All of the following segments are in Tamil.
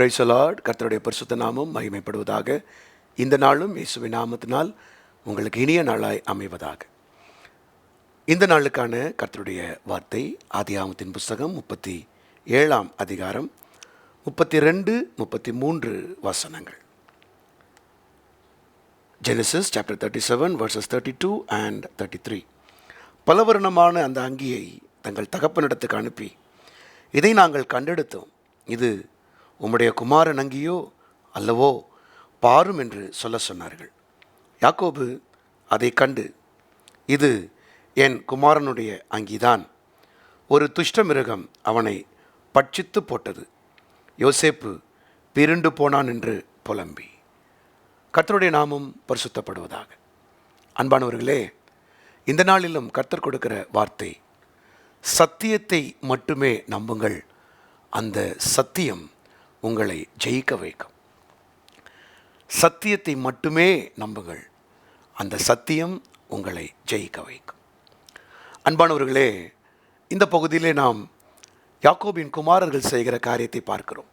பிரைசலாட் கர்த்தருடைய பரிசுத்த நாமம் மகிமைப்படுவதாக. இந்த நாளும் இயேசுவின் நாமத்தினால் உங்களுக்கு இனிய நாளாய் அமைவதாக. இந்த நாளுக்கான கர்த்தருடைய வார்த்தை ஆதியாமத்தின் புஸ்தகம் முப்பத்தி ஏழாம் அதிகாரம் முப்பத்தி ரெண்டு முப்பத்தி மூன்று வசனங்கள். Genesis chapter thirty seven verses thirty two and thirty three பலவர்ணமான அந்த அங்கியை தங்கள் தகப்பனிடத்துக்கு அனுப்பி இதை நாங்கள் கண்டெடுத்தோம். இது உம்முடைய குமாரன் அங்கியோ அல்லவோ பாரும் என்று சொல்ல சொன்னார்கள். யாக்கோபு அதை கண்டு இது என் குமாரனுடைய அங்கிதான். ஒரு துஷ்டமிருகம் அவனை பட்சித்து போட்டது. யோசேப்பு பிருண்டு போனான் என்று புலம்பி. கர்த்தருடைய நாமும் பரிசுத்தப்படுவதாக. அன்பானவர்களே இந்த நாளிலும் கர்த்தர் கொடுக்கிற வார்த்தை சத்தியத்தை மட்டுமே நம்புங்கள். அந்த சத்தியம் உங்களை ஜெயிக்க வைக்கும். சத்தியத்தை மட்டுமே நம்புங்கள். அந்த சத்தியம் உங்களை ஜெயிக்க வைக்கும். அன்பானவர்களே இந்த பகுதியிலே நாம் யாக்கோபின் குமாரர்கள் செய்கிற காரியத்தை பார்க்கிறோம்.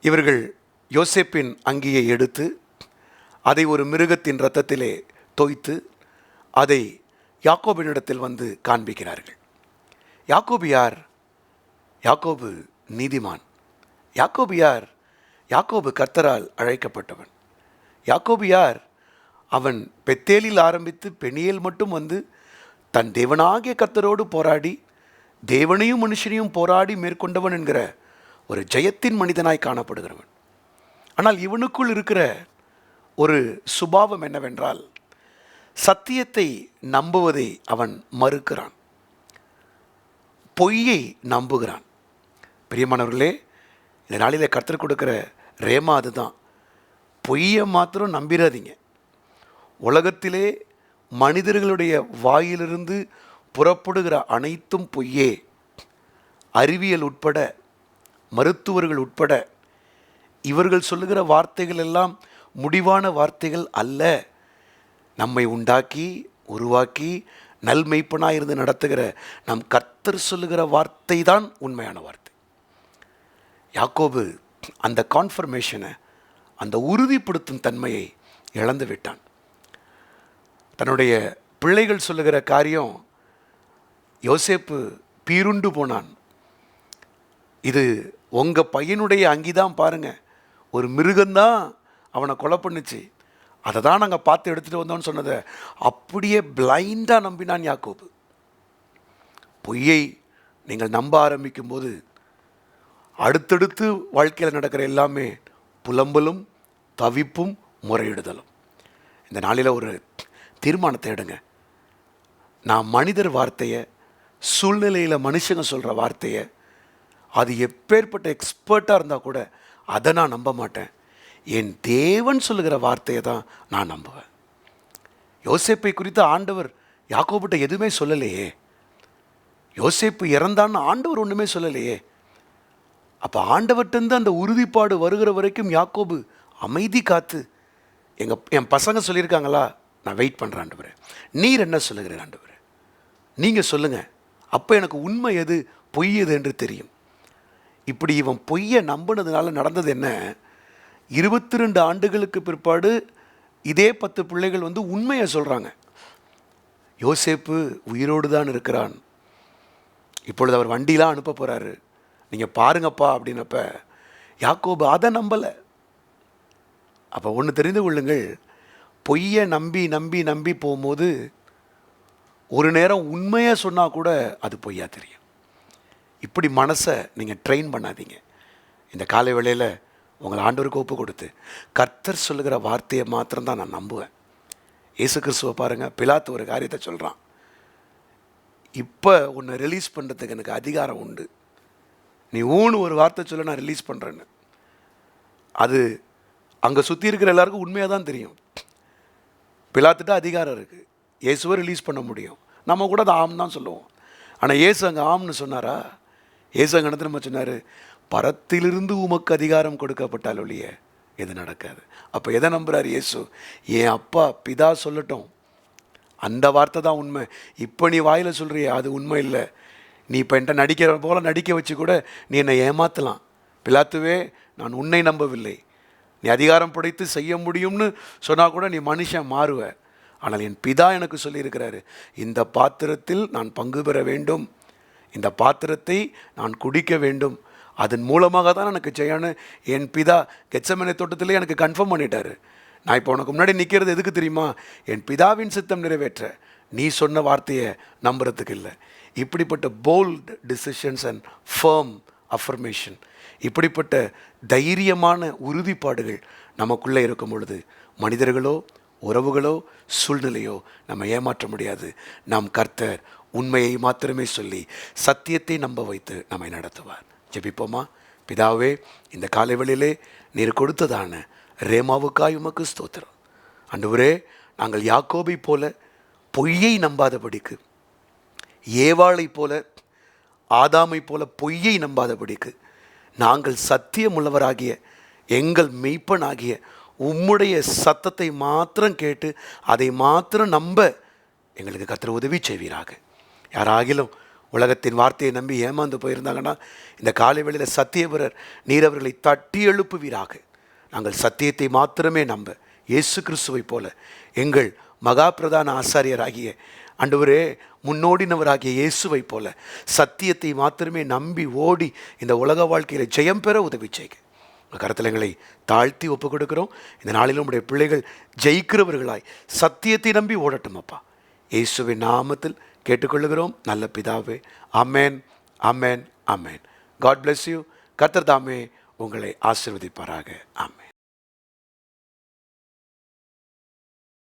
இவர்கள் யோசேப்பின் அங்கியை எடுத்து அதை ஒரு மிருகத்தின் இரத்தத்திலே தோய்த்து அதை யாக்கோபினிடத்தில் வந்து காண்பிக்கிறார்கள். யாக்கோபு யார்? யாக்கோபு நீதிமான். யாக்கோபு யார்? யாக்கோபு கர்த்தரால் அழைக்கப்பட்டவன். யாக்கோபு யார்? அவன் பெத்தேலில் ஆரம்பித்து பெணியேல் மட்டும் வந்து தன் தேவனாகிய கர்த்தரோடு போராடி தேவனையும் மனுஷனையும் போராடி மேற்கொண்டவன் என்கிற ஒரு ஜெயத்தின் மனிதனாய் காணப்படுகிறவன். ஆனால் இவனுக்குள் இருக்கிற ஒரு சுபாவம் என்னவென்றால் சத்தியத்தை நம்புவதை அவன் மறுக்கிறான். பொய்யை நம்புகிறான். பிரியமானவர்களே இந்த நாளில் கற்றுக் கொடுக்குற ரேமா அதுதான். பொய்யை மாத்திரம் நம்பிடாதீங்க உலகத்திலே மனிதர்களுடைய வாயிலிருந்து புறப்படுகிற அனைத்தும் பொய்யே. அறிவியல் உட்பட மருத்துவர்கள் உட்பட இவர்கள் சொல்லுகிற வார்த்தைகள் எல்லாம் முடிவான வார்த்தைகள் அல்ல. நம்மை உண்டாக்கி உருவாக்கி நல்மெய்ப்பனாக இருந்து நடத்துகிற நம் கர்த்தர் சொல்லுகிற வார்த்தை தான் உண்மையான வார்த்தை. யாக்கோபு அந்த கான்ஃபர்மேஷனை அந்த உறுதிப்படுத்தும் தன்மையை இழந்து விட்டான். தன்னுடைய பிள்ளைகள் சொல்லுகிற காரியம் யோசேப்பு பீருண்டு போனான். இது உங்கள் பையனுடைய அங்கிதான் பாருங்க. ஒரு மிருகந்தான் அவனை கொலை பண்ணுச்சு. அதை தான் நாங்கள் பார்த்து எடுத்துகிட்டு வந்தோம்னு சொன்னதை அப்படியே பிளைண்டாக நம்பினான் யாக்கோபு. பொய்யை நீங்கள் நம்ப ஆரம்பிக்கும் போது அடுத்தடுத்து வாழ்க்கையில் நடக்கிற எல்லாமே புலம்பலும் தவிப்பும் முறையிடுதலும். இந்த நாளில் ஒரு தீர்மானத்தை எடுங்க. நான் மனிதர் வார்த்தையை சூழ்நிலையில் மனுஷங்க சொல்கிற வார்த்தையை அது எப்பேற்பட்ட எக்ஸ்பர்ட்டாக இருந்தால் கூட அதை நான் நம்ப மாட்டேன். என் தேவன் சொல்லுகிற வார்த்தையை தான் நான் நம்புவேன். யோசேப்பை குறித்து ஆண்டவர் யாக்கோபிட்ட எதுவுமே சொல்லலையே. யோசேப்பு இறந்தான்னு ஆண்டவர் ஒன்றுமே சொல்லலையே. அப்போ ஆண்டவர்கிட்டருந்து அந்த உறுதிப்பாடு வருகிற வரைக்கும் யாக்கோபு அமைதி காத்து எங்கள் என் பசங்க சொல்லியிருக்காங்களா? நான் வெயிட் பண்ணுறேன் ஆண்டவரே. நீர் என்ன சொல்லுகிற ஆண்டவரே? நீங்கள் சொல்லுங்கள் அப்போ எனக்கு உண்மை எது பொய் எது என்று தெரியும். இப்படி இவன் பொய்யை நம்பினதுனால நடந்தது என்ன? இருபத்தி ரெண்டு ஆண்டுகளுக்கு பிற்பாடு இதே பத்து பிள்ளைகள் வந்து உண்மையை சொல்கிறாங்க யோசேப்பு உயிரோடு தான் இருக்கிறான். இப்பொழுது அவர் வண்டிலாம் அனுப்ப போகிறாரு நீங்கள் பாருங்கப்பா அப்படின்னப்ப யாக்கோபு அதை நம்பலை. அப்போ ஒன்று தெரிந்து கொள்ளுங்கள் பொய்யை நம்பி நம்பி நம்பி போகும்போது ஒரு நேரம் உண்மையாக சொன்னால் கூட அது பொய்யா தெரியும். இப்படி மனசை நீங்கள் ட்ரெயின் பண்ணாதீங்க. இந்த காலை வேளையில் உங்களை ஆண்டவருக்கு ஒப்பு கொடுத்து கர்த்தர் சொல்லுகிற வார்த்தையை மாத்திரம்தான் நான் நம்புவேன். இயேசு கிறிஸ்துவை பாருங்கள் பிலாத்து ஒரு காரியத்தை சொல்கிறான் இப்போ உன்னை ரிலீஸ் பண்ணுறதுக்கு எனக்கு அதிகாரம் உண்டு. நீ ஊன்னு ஒரு வார்த்தை சொல்ல நான் ரிலீஸ் பண்ணுறேன்னு அது அங்கே சுற்றி இருக்கிற எல்லாருக்கும் உண்மையாக தான் தெரியும். பிளாத்துட்டு அதிகாரம் இருக்குது இயேசுவை ரிலீஸ் பண்ண முடியும். நம்ம கூட அது ஆம் தான் சொல்லுவோம். ஆனால் இயேசு அங்கே ஆம்னு சொன்னாரா? இயேசு அங்கே நம்ம சொன்னார்? பரத்திலிருந்து உமக்கு அதிகாரம் கொடுக்கப்பட்டால் ஒழிய எது நடக்காது. அப்போ எதை நம்புகிறார் இயேசு? என் அப்பா பிதா சொல்லட்டும். அந்த வார்த்தை தான் உண்மை. இப்போ நீ வாயில் சொல்கிறிய அது உண்மை இல்லை. நீ இப்போ என்கிட்ட நடிக்கிற போல் நடிக்க வச்சு கூட நீ என்னை ஏமாற்றலாம் பிலாத்துவே நான் உன்னை நம்பவில்லை. நீ அதிகாரம் படைத்து செய்ய முடியும்னு சொன்னால் கூட நீ மனுஷன் மாறுவ. ஆனால் என் பிதா எனக்கு சொல்லியிருக்கிறாரு இந்த பாத்திரத்தில் நான் பங்கு பெற வேண்டும். இந்த பாத்திரத்தை நான் குடிக்க வேண்டும். அதன் மூலமாக தான் எனக்கு செய்யணும் என் பிதா கெச்சமனை தோட்டத்திலே எனக்கு கன்ஃபார்ம் பண்ணிட்டாரு. நான் இப்போ உனக்கு முன்னாடி நிற்கிறது எதுக்கு தெரியுமா? என் பிதாவின் சித்தம் நிறைவேற்ற. நீ சொன்ன வார்த்தையை நம்புறதுக்கு இல்லை. இப்படிப்பட்ட bold decisions and firm affirmation இப்படிப்பட்ட தைரியமான உறுதிப்பாடுகள் நமக்குள்ளே இருக்கும் பொழுது மனிதர்களோ உறவுகளோ சூழ்நிலையோ நம்ம ஏமாற்ற முடியாது. நாம் கர்த்தர் உண்மையை மாத்திரமே சொல்லி சத்தியத்தை நம்ப வைத்து நம்மை நடத்துவார். ஜெபிப்போமா? பிதாவே இந்த காலைவெளியிலே நீர் கொடுத்ததான ரேமாவுக்காய் உமக்கு ஸ்தோத்திரம். அன்றுவரே நாங்கள் யாக்கோபை போல பொய்யை நம்பாதபடிக்கு ஏவாளை போல ஆதாமை போல பொய்யை நம்பாதபடிக்கு நாங்கள் சத்தியமுள்ளவராகிய எங்கள் மெய்ப்பனாகிய உம்முடைய சத்தத்தை மாத்திரம் கேட்டு அதை மாத்திரம் நம்ப எங்களுக்கு கத்திர உதவி செய்வீராக. யாராகிலும் உலகத்தின் வார்த்தையை நம்பி ஏமாந்து போயிருந்தாங்கன்னா இந்த காலை வேளையில் சத்தியவரர் நீர் அவர்களை தட்டி எழுப்புவீராக. நாங்கள் சத்தியத்தை மாத்திரமே நம்ப இயேசு கிறிஸ்துவை போல எங்கள் மகா பிரதான ஆசாரியராகிய ஆண்டவரே முன்னோடினவராகிய இயேசுவை போல சத்தியத்தை மாத்திரமே நம்பி ஓடி இந்த உலக வாழ்க்கையில் ஜெயம் பெற உதவி செய்க. உங்கள் கருத்தலங்களை தாழ்த்தி ஒப்பு கொடுக்கிறோம் இந்த நாளிலும் உடைய பிள்ளைகள் ஜெயிக்கிறவர்களாய் சத்தியத்தை நம்பி ஓடட்டும் அப்பா. இயேசுவின் நாமத்தில் கேட்டுக்கொள்கிறோம். நல்ல பிதாவே அமேன் அமேன் அமேன் காட் பிளஸ் யூ கர்த்தர் தாமே உங்களை ஆசீர்வதிப்பாராக. ஆம்